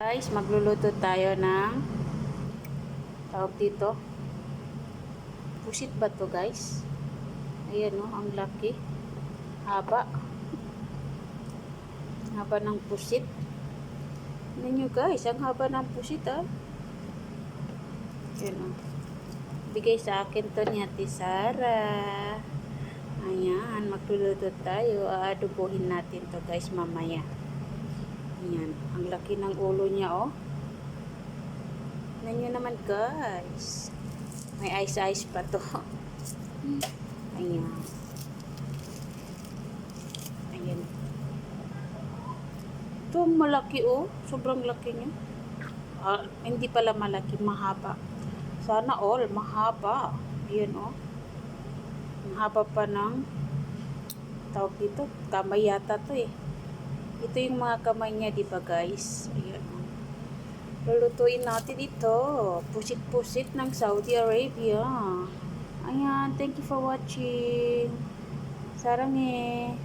Guys, magluluto tayo ng tawag dito. Pusit ba to guys? Ayan o, ang laki. Haba. Haba ng pusit. Tignan nyo guys, ang haba ng pusit ah. Ayan o. Bigay sa akin to ni Ate Sara. Ayan, magluluto tayo. Aadobohin natin to guys mamaya. Ayan, ang laki ng ulo niya, oh. Tignan naman, guys. May ice-ice pa to. Ayan. Ayan. Ito, malaki, oh. Sobrang laki niya. Ah, hindi pala malaki, mahaba. Sana all, mahaba. Ayan, oh. Mahaba pa ng tawag dito. Kamay yata to, eh. Ito yung mga kamay niya, di ba guys? Ayan. Lulutuin natin ito. Pusit-pusit ng Saudi Arabia. Ayan. Thank you for watching. Sarang eh.